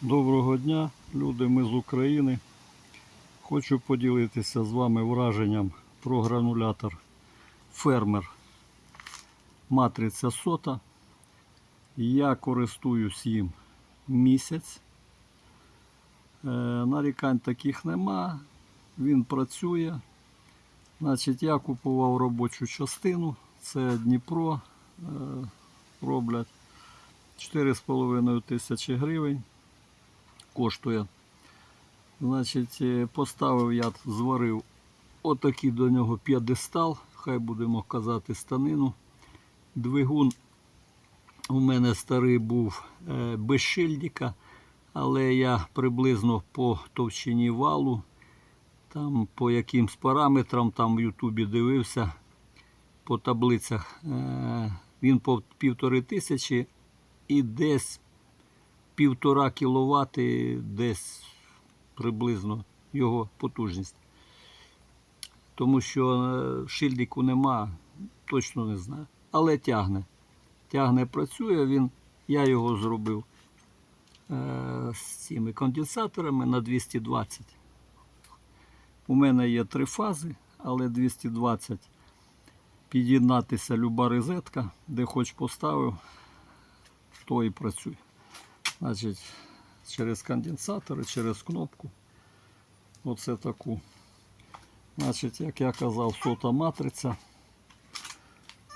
Доброго дня, люди, ми з України. Хочу поділитися з вами враженням про гранулятор фермер матриця сота. Я користуюсь їм місяць. Е, нарікань таких нема. Він працює. Значить, я купував робочу частину. Це Дніпро. Е, роблять 4,5 тисячі гривень коштує. Значить, е, поставив я, зварив отакий до нього п'єдестал, хай будемо казати станину. Двигун у мене старий був е, без шильдика, але я приблизно по товщині валу, там по якимсь параметрам там в Ютубі дивився по таблицях. Е, він по півтори тисячі і десь півтора кВт десь приблизно його потужність. Тому що е, шильдику нема, точно не знаю. Але тягне. Тягне, працює він. Я його зробив е, з цими конденсаторами на 220. У мене є три фази, але 220 під'єднатися люба розетка, де хоч поставив, то і працює. Значить, через конденсатори, через кнопку. Оце таку. Значить, як я казав, сота матриця.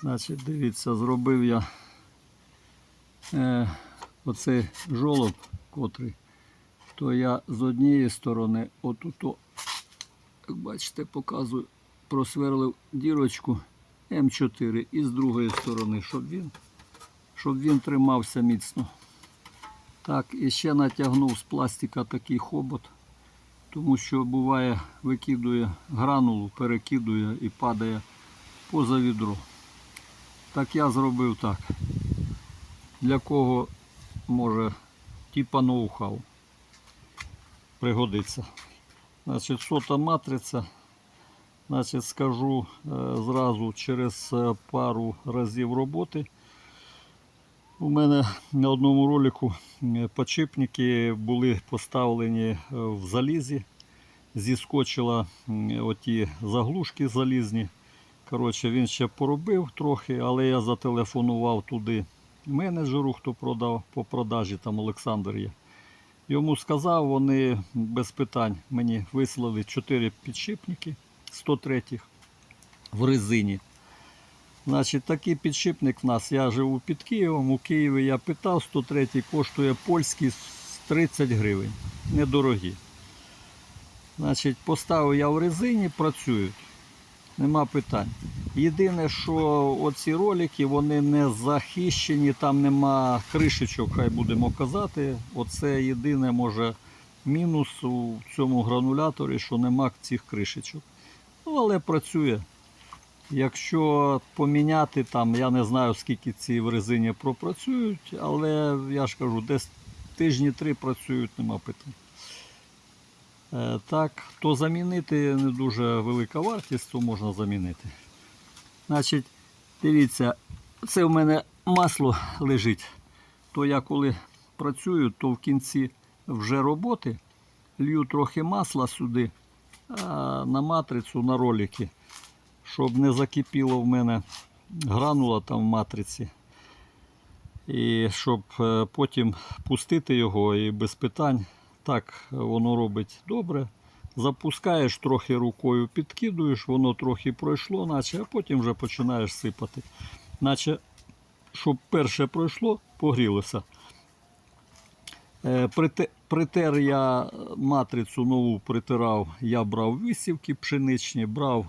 Значить, дивіться, зробив я е, оцей жолоб, котрий, то я з однієї сторони, отут, як бачите, показую, просверлив дірочку М4 і з другої сторони, щоб він, щоб він тримався міцно. Так, і ще натягнув з пластика такий хобот, тому що буває, викидує гранулу, перекидує і падає поза відро. Так я зробив так. Для кого може типа ноу-хау пригодиться. Значить, сота матриця. Значить, скажу е, зразу через е, пару разів роботи. У мене на одному ролику подшипники були поставлені е, в залізі. Зіскочила оті заглушки залізні. Коротше, він ще поробив трохи, але я зателефонував туди менеджеру, хто продав по продажі, там Олександр є. Йому сказав, вони без питань мені вислали 4 підшипники 103 в резині. Значить, такий підшипник в нас. Я живу під Києвом. У Києві я питав, 103 коштує польський 30 гривень. Недорогі. Значить, поставив я в резині, працюють. Нема питань. Єдине, що оці ролики вони не захищені, там нема кришечок, хай будемо казати. Оце єдине може мінус у цьому грануляторі, що нема цих кришечок. Ну, але працює. Якщо поміняти там, я не знаю скільки ці в резині пропрацюють, але я ж кажу, десь тижні три працюють, нема питань. Е, Так, то замінити не дуже велика вартість, то можна замінити. Значить, дивіться, це в мене масло лежить. То я коли працюю, то в кінці вже роботи лью трохи масла сюди на матрицю, на ролики, щоб не закипіло в мене гранула там в матриці. І щоб е, потім пустити його і без питань. Так воно робить добре. Запускаєш трохи рукою, підкидуєш, воно трохи пройшло, наче, а потім вже починаєш сипати. Наче, щоб перше пройшло, погрілося. Е, Притер я матрицю нову притирав, я брав висівки пшеничні, брав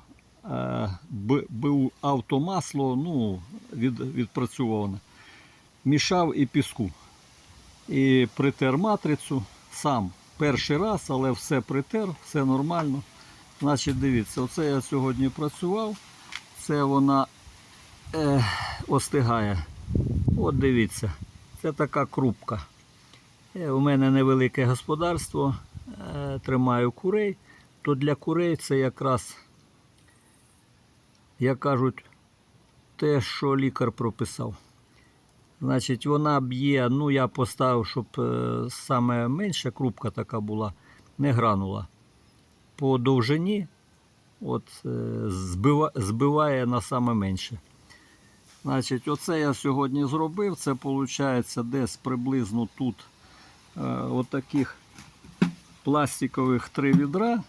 БУ автомасло, ну, від, відпрацьоване. Мішав і піску. І притер матрицю сам. Перший раз, але все притер, все нормально. Значить, дивіться, оце я сьогодні працював. Це вона е, остигає. От дивіться, це така крупка. Е, у мене невелике господарство, е, тримаю курей, то для курей це якраз, як кажуть, те, що лікар прописав. Значить, вона б'є, ну я поставив, щоб е, саме менша крупка така була, не гранула. По довжині от, е, збиває на саме менше. Значить, оце я сьогодні зробив. Це виходить десь приблизно тут е, отаких пластикових три відра.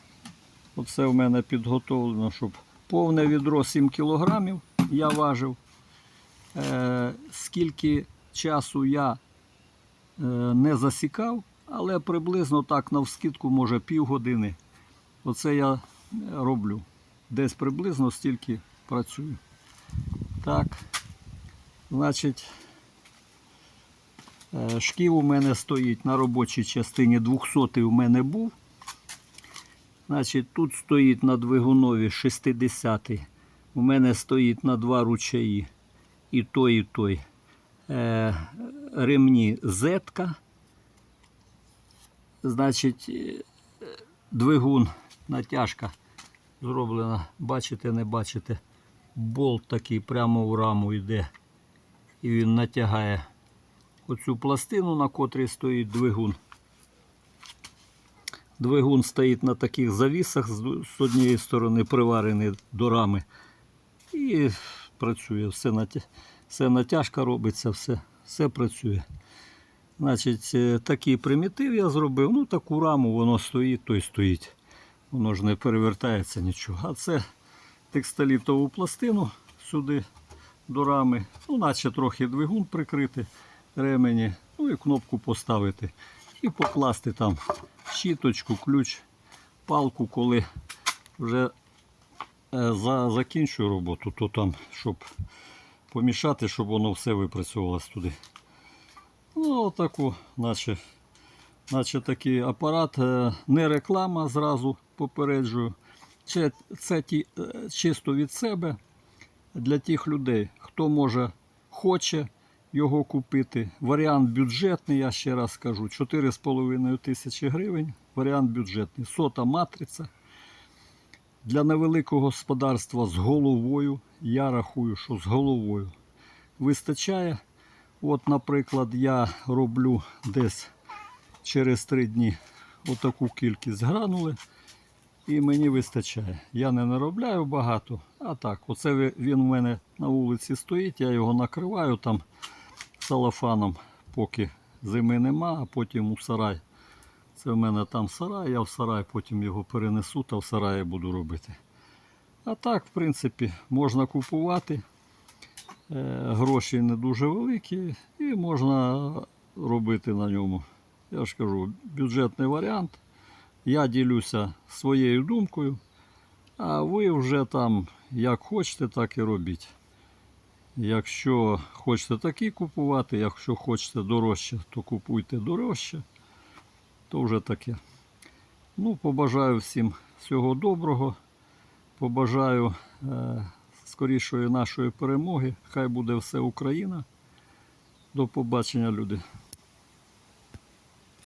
Оце в мене підготовлено, щоб повне відро 7 кілограмів я важив. Е, скільки часу я е, не засікав, але приблизно так навскидку, може півгодини. Оце я роблю. Десь приблизно стільки працюю. Так. Значить, е, шків у мене стоїть на робочій частині 200 у мене був. Значить, тут стоїть на двигунові 60 У мене стоїть на два ручаї. І той, і той. Е, ремні зетка. Значить, е, двигун, натяжка зроблена. Бачите, не бачите. Болт такий прямо в раму йде. І він натягає оцю пластину, на котрій стоїть двигун. Двигун стоїть на таких завісах, з однієї сторони приварений до рами. І працює. Все, натя- все натяжка робиться, все, все працює. Значить, е, такий примітив я зробив. Ну, таку раму воно стоїть, то стоїть. Воно ж не перевертається нічого. А це текстолітову пластину сюди до рами. Ну, наче трохи двигун прикрити ремені. Ну і кнопку поставити. І покласти там щіточку, ключ, палку, коли вже е, за, закінчую роботу, то там, щоб помішати, щоб воно все випрацьовувалось туди. Ну, отаку, наче, наче такий апарат, е, не реклама зразу попереджую. Це, це ті, е, чисто від себе для тих людей, хто може, хоче його купити. Варіант бюджетний, я ще раз скажу, 4,5 тисячі гривень. Варіант бюджетний. Сота матриця. Для невеликого господарства з головою. Я рахую, що з головою вистачає. От, наприклад, я роблю десь через 3 дні отаку кількість гранули. І мені вистачає. Я не наробляю багато, а так, оце він у мене на вулиці стоїть, я його накриваю там салафаном, поки зими нема, а потім у сарай. Це в мене там сарай, я в сарай потім його перенесу та в сараї буду робити. А так, в принципі, можна купувати. Е, Гроші не дуже великі і можна робити на ньому. Я ж кажу, бюджетний варіант. Я ділюся своєю думкою, а ви вже там як хочете, так і робіть. Якщо хочете такі купувати, якщо хочете дорожче, то купуйте дорожче, то вже таке. Ну, побажаю всім всього доброго. Побажаю е, скорішої нашої перемоги. Хай буде все Україна. До побачення, люди.